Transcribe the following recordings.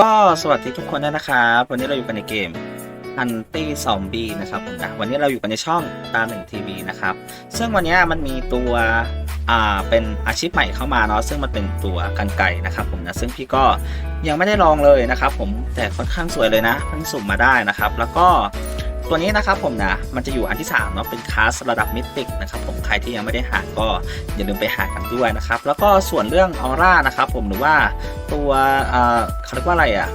ก็สวัสดีทุกคนด้วยนะครับ วันนี้เราอยู่กันในเกม Anti Zombie นะครับผมนะวันนี้เราอยู่กันในช่องตาหนึ่งทีวีนะครับ ซึ่งวันนี้มันมีตัวอ่าเป็นอาชีพใหม่เข้ามาเนาะซึ่งมันเป็นตัวกันไก่นะครับผมนะซึ่งพี่ก็ยังไม่ได้ลองเลยนะครับ ผมแต่ค่อนข้างสวยเลยนะเพิ่งสุ่มมาได้นะครับ แล้วก็ ตัวนี้นะครับผมนะ มันจะอยู่อันที่3เนาะเป็นคลาสระดับมิติกนะครับผมใครที่ยังไม่ได้หาก็อย่าลืมไปหากันด้วยนะครับ แล้วก็ส่วนเรื่องออร่านะครับผมหรือว่าตัวเอ่อเขาเรียกว่าอะไรอะ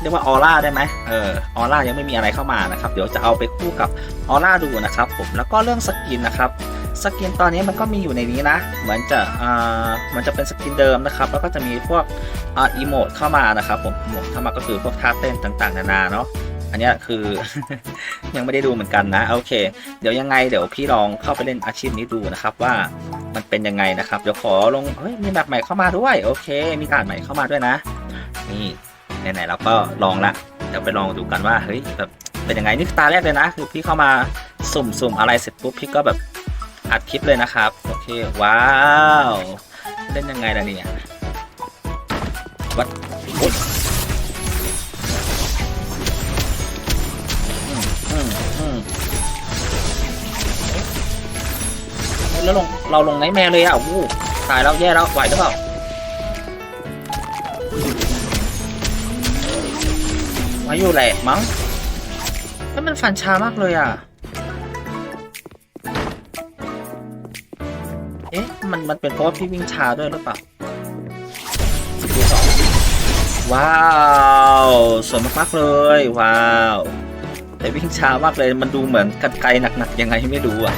เรียกว่าออร่าได้ไหมเออออร่ายังไม่มีอะไรเข้ามานะครับ เดี๋ยวจะเอาไปคู่กับออร่าดูนะครับผมแล้วก็เรื่องสกินนะครับสกินตอนนี้มันก็มีอยู่ในนี้นะ เหมือนจะอ่ามันจะเป็นสกินเดิมนะครับ แล้วก็จะมีพวกอ่าอีโมดเข้ามานะครับผมอีโมดเข้ามาก็คือพวกท่าเต้นต่างๆ นานาเนาะ อันนี้คือ ยังไม่ได้ดูเหมือนกันนะโอเค เดี๋ยวยังไงเดี๋ยวพี่ลองเข้าไปเล่นอาชีพนี้ดูนะครับว่ามันเป็นยังไงนะครับ เดี๋ยวขอลงเฮ้ยมีแบบใหม่เข้ามาด้วย โอเค มีการดใหม่เข้ามาด้วยนะ นี่ไหนๆเราก็ลองละเดี๋ยวไปลองดูกันว่าเฮ้ยแบบเป็นยังไงนี่ตาแรกเลยนะ คือพี่เข้ามาสุ่มๆอะไรเสร็จปุ๊บพี่ก็แบบอัดคลิปเลยนะครับโอเคว้าว เล่นยังไงล่ะเนี่ยวัด แล้วลงเราลงไนแมร์เลยอะวู้ตายแล้วแย่แล้วไหวหรือเปล่าไหวอยู่แหละมั้งแล้วมันฟันช้ามากเลยอะเอ๊ะมันมันเป็นเพราะพี่วิ่งช้าด้วยหรือเปล่าสกิลสองว้าวสวยมากๆเลยว้าว แต่วิ่งช้ามากเลยมันดูเหมือนกันไกลหนักๆยังไงไม่รู้อะ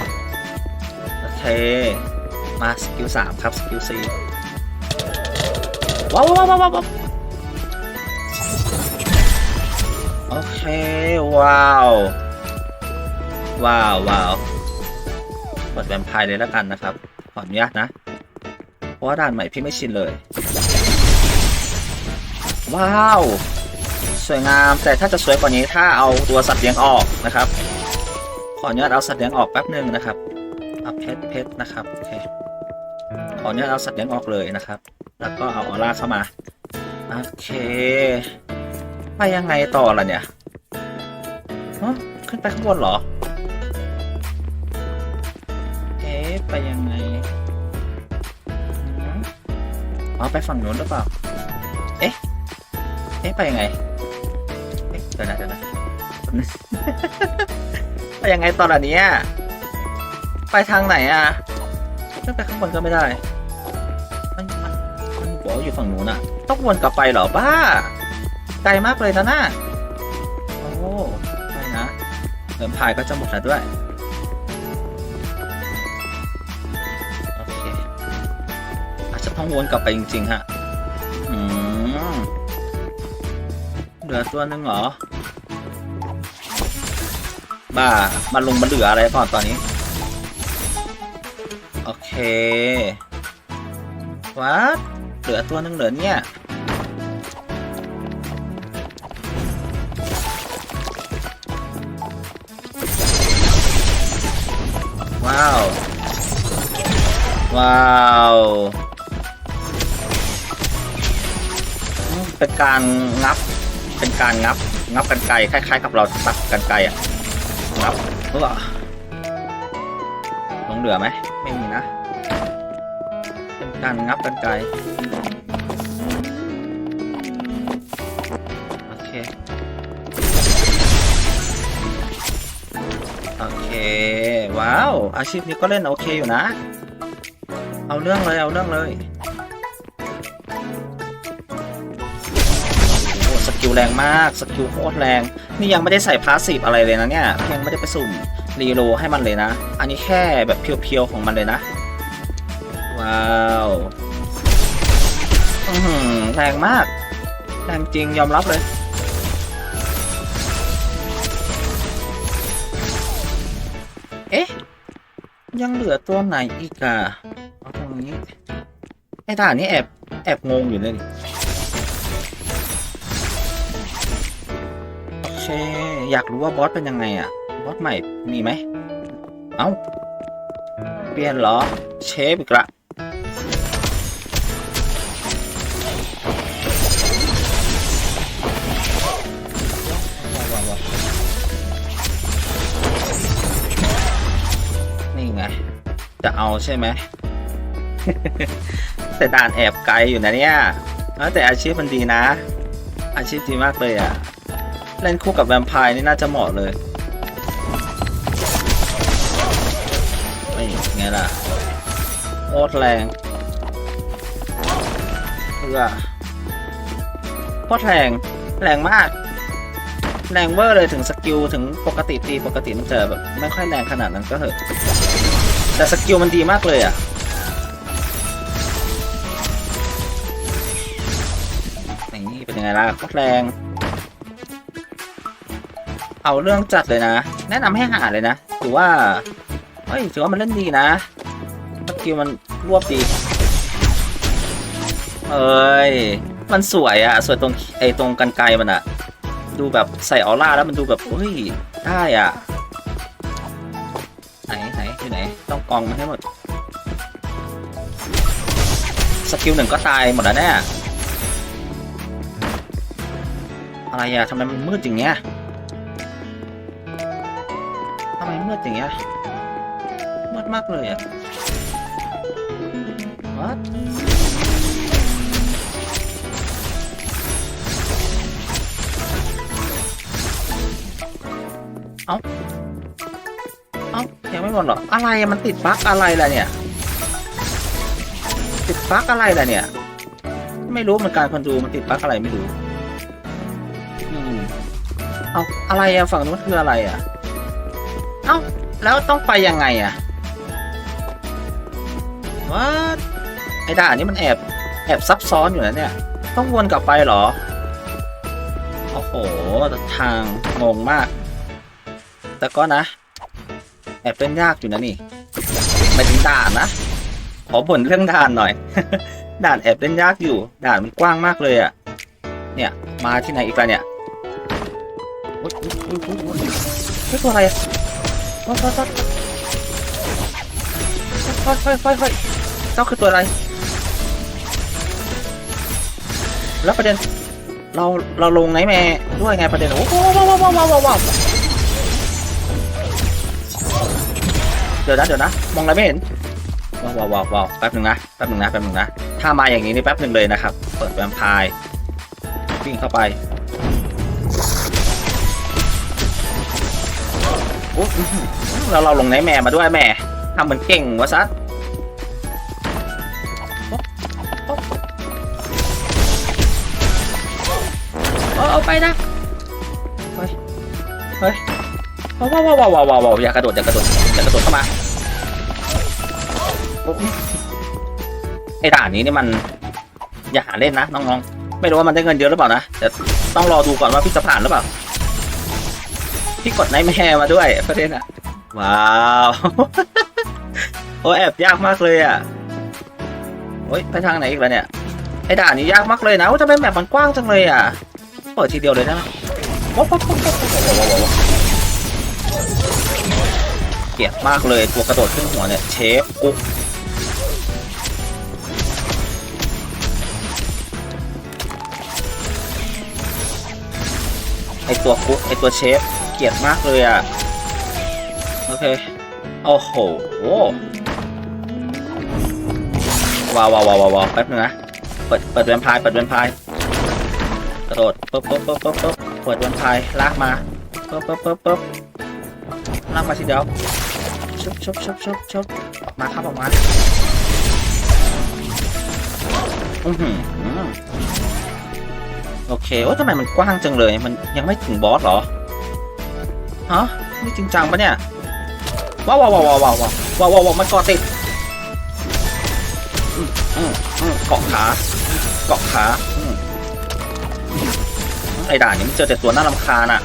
เค มาสกิลสามครับ สกิลสี่ว้าวว้าวว้าวว้าวโอเค ว้าว ว้าวว้าวกดแวมไพร์เลยแล้วกันนะครับ ขออนุญาตนะ เพราะว่าด่านใหม่พี่ไม่ชินเลย ว้าว สวยงาม แต่ถ้าจะสวยกว่านี้ถ้าเอาตัวสัตว์เลี้ยงออกนะครับ ขออนุญาตเอาสัตว์เลี้ยงออกแป๊บหนึ่งนะครับเอาเพชรเพชรนะครับโอเคขออนุญาตเอาสัตว์เลี้ยงออกเลยนะครับ แล้วก็เอาออร่าเข้ามาโอเคไปยังไงต่อล่ะเนี่ยฮะขึ้นไปข้างบนเหรอ เอ๊ะไปยังไงอืมอ๋อไปฝั่งนู้นหรือเปล่า เอ๊ะ เอ๊ะไปยังไง เอ๊ะเดี๋ยวนะเดี๋ยวนะไปยังไงตอนนี้ ไปทางไหนอะขึ้นไปข้างบนก็ไม่ได้ มันมันมันบอกว่าอยู่ฝั่งนู้นอะ ต้องวนกลับไปเหรอบ้า ไกลมากเลยนะน่าโอ้ไปนะเดิมพายก็จะหมดแล้วด้วยโอเคอาจจะต้องวนกลับไปจริงๆฮะอืมเหลือตัวนึงเหรอบ้ามันลงมาเหลืออะไรก่อนตอนนี้ โอเควัดเหลือตัวหนึงเหลือเนี่ยว้าว ว้าว เป็นการงับ เป็นการงับ งับกันไกลคล้าย ๆ กับเราตัดกันไกลอะ งับเออลงเหลือไหม การงับกันไกลโอเค โอเค ว้าว อาชีพนี้ก็เล่นโอเคอยู่นะ เอาเรื่องเลย เอาเรื่องเลยโอ้โหสกิลแรงมาก สกิลโคตรแรง นี่ยังไม่ได้ใส่พาสซีฟอะไรเลยนะเนี่ยยังไม่ได้ไปสุ่มรีโลให้มันเลยนะ อันนี้แค่แบบเพียวๆของมันเลยนะ ว้าวแรงมากแรงจริงยอมรับเลยเอ๊ะ ยังเหลือตัวไหนอีกอะเอาตรงนี้ไอ้ด่านนี้แอบ แอบงงอยู่เลยโอเค อยากรู้ว่าบอสเป็นยังไงอะ บอสใหม่มีไหม เอ้า เปลี่ยนเหรอ เชฟอีกละ จะเอาใช่ไหม แต่ด่านแอบไกลอยู่นะเนี่ยแต่อาชีพมันดีนะ อาชีพดีมากเลยอะเล่นคู่กับแวมไพร์นี่น่าจะเหมาะเลยไม่ไงล่ะโคตรแรงเพื่อโคตรแรงแรงมาก แรงเวอร์เลยถึงสกิลถึงปกติตีปกติมันจะแบบไม่ค่อยแรงขนาดนั้นก็เถอะ แต่สกิลมันดีมากเลยอะนี่เป็นยังไงล่ะโคตรแรง เอาเรื่องจัดเลยนะ แนะนำให้หาเลยนะถือว่าเฮ้ยถือว่ามันเล่นดีนะสกิลมันรวบดีเอ้ยมันสวยอะสวยตรงไอ้ตรงกันไกลมันอะดูแบบใส่ออร่าแล้วมันดูแบบเฮ้ยได้อะ อยู่ไหน ต้องกองมาให้หมด สกิลหนึ่งก็ตายหมดแล้วเนี่ยอะไรอะทำไมมันมืดอย่างเงี้ยทำไมมืดอย่างเงี้ยมืดมากเลยอะ What เอ้าเอ้า ไม่หมดเหรออะไรมันติดบั๊กอะไรล่ะเนี่ย ติดบั๊กอะไรล่ะเนี่ย ไม่รู้เหมือนกันคนดูมันติดบั๊กอะไรไม่รู้เอาอะไรอะฝั่งนู้นคืออะไรอะเอ้าแล้วต้องไปยังไงอะว่าไอ้ด่านนี้มันแอบแอบซับซ้อนอยู่นะเนี่ย ต้องวนกลับไปเหรอ โอ้โหทางงงมาก แต่ก็นะ แอบเป็นยากอยู่นะนี่ไม่ถึงด่านนะ ขอบ่นเรื่องด่านหน่อย ด่านแอบเล่นยากอยู่ ด่านมันกว้างมากเลยอะเนี่ย มาที่ไหนอีกล้วเนี่ยโอ๊ยโอ๊ยโอ๊ยโอ๊ยเฮ้ยตัวอะไรอะวัดวัดวัดวัดวัดวัดวัดเจ้าคือตัวอะไร แล้วประเด็น เรา เราลงไหนแม่ด้วยไงประเด็น โอ้โหว้าวว้าวว้าวว้าว ดี๋ยวนะเดี๋ยวนะ มองอะไรไม่เห็นว้าวว้าวว้าวแป๊บหนึ่งนะแป๊บหนึ่งนะแป๊บหนึ่งนะ ถ้ามาอย่างนี้นี่แป๊บหนึ่งเลยนะครับ เปิดแวมพร์วิ่งเข้าไปโอ้อื้อหือแล้วเราลงไหนแม่มาด้วยแม่ทำเหมือนเก่งวะซัดเอาเอาไปนะไปไปว้าวว้าวว้าวว้าวว้าวว้าวอย่ากระโดดอย่ากระโดดอย่ากระโดดเข้ามา ไอ้ด่านนี้นี่มัน อย่าหาเล่นนะน้องๆ ไม่รู้ว่ามันได้เงินเยอะหรือเปล่านะแต่ต้องรอดูก่อนว่าพี่จะผ่านหรือเปล่า พี่กดไนท์แม่มาด้วยประเด็นอะว้าวโอ้แอบยากมากเลยอะโอ้ยไปทางไหนอีกแล้วเนี่ยไอ้ด่านนี้ยากมากเลยนะว่าทำไมแมปมันกว้างจังเลยอะเปิดทีเดียวเลยได้ไหมว้าวว้าวว้าวว้าวว้าวว้าวว้าวเกลียดมากเลยตัวกระโดดขึ้นหัวเนี่ยเชฟกุ๊ก ไอตัวคุกไอตัวเชฟเกลียดมากเลยอะ โอเค โอ้โหว้าวว้าวว้าวว้าวแป๊บนึงนะ เปิด เปิดแวมไพร์เปิดแวมไพร์กระโดดปุ๊บปุ๊บปุ๊บปุ๊บปุ๊บเปิดแวมไพร์ลากมาปุ๊บปุ๊บปุ๊บปุ๊บลากมาทีเดียวชุบชุบชุบชุบชุบออกมาครับออกมา อือหือ โอเคโอ้ทำไมมันกว้างจังเลย มันยังไม่ถึงบอสเหรอ ฮะ ไม่จริงจังปะเนี่ย ว้าวว้าวว้าวว้าวว้าววาววาวมันเกาะติดเกาะขา เกาะขาไอ้ด่านนี้มันเจอแต่ตัวน่ารำคาญอะ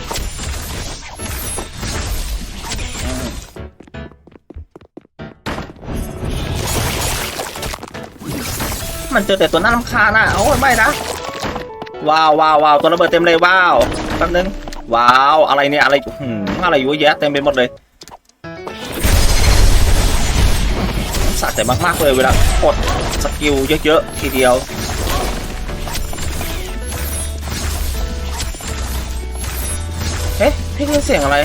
มันเจอแต่ตัวน่ารำคาญอะโอ้ยไม่นะ ว้าวว้าวว้าวตัวระเบิดเต็มเลยว้าวแป๊บนึงว้าวอะไรเนี่ยอะไรหืมอะไรเยอะแยะเต็มไปหมดเลยสะใจมากๆเลยเวลากดสกิลเยอะๆทีเดียวเอ๊ะพี่ได้ยินเสียงอะไร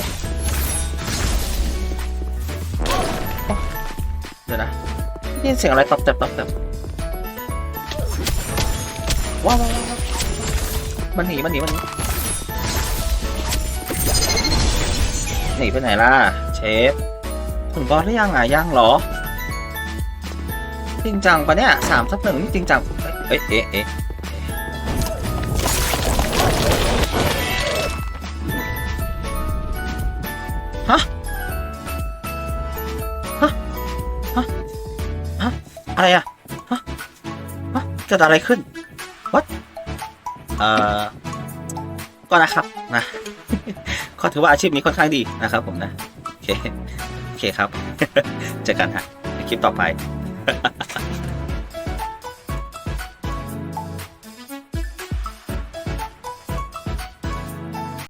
เดี๋ยวนะได้ยินเสียงอะไรตบแต่ตบแต่ว้าวว้าวว้าวว้าว มันหนีมันหนีมันหนีหนีไปไหนล่ะ เชฟถึงบอสหรือยังอะยังเหรอ จริงจังปะเนี่ยสามทับหนึ่งนี่จริงจังเอ๊ะเอ๊ะเอ๊ะฮะฮะฮะฮะอะไรอะฮะฮะเกิดอะไรขึ้น what เอ่อก็นะครับนะก็ถือว่าอาชีพนี้ค่อนข้างดีนะครับ ผมนะโอเคโอเคครับเจอกันฮะในคลิปต่อไป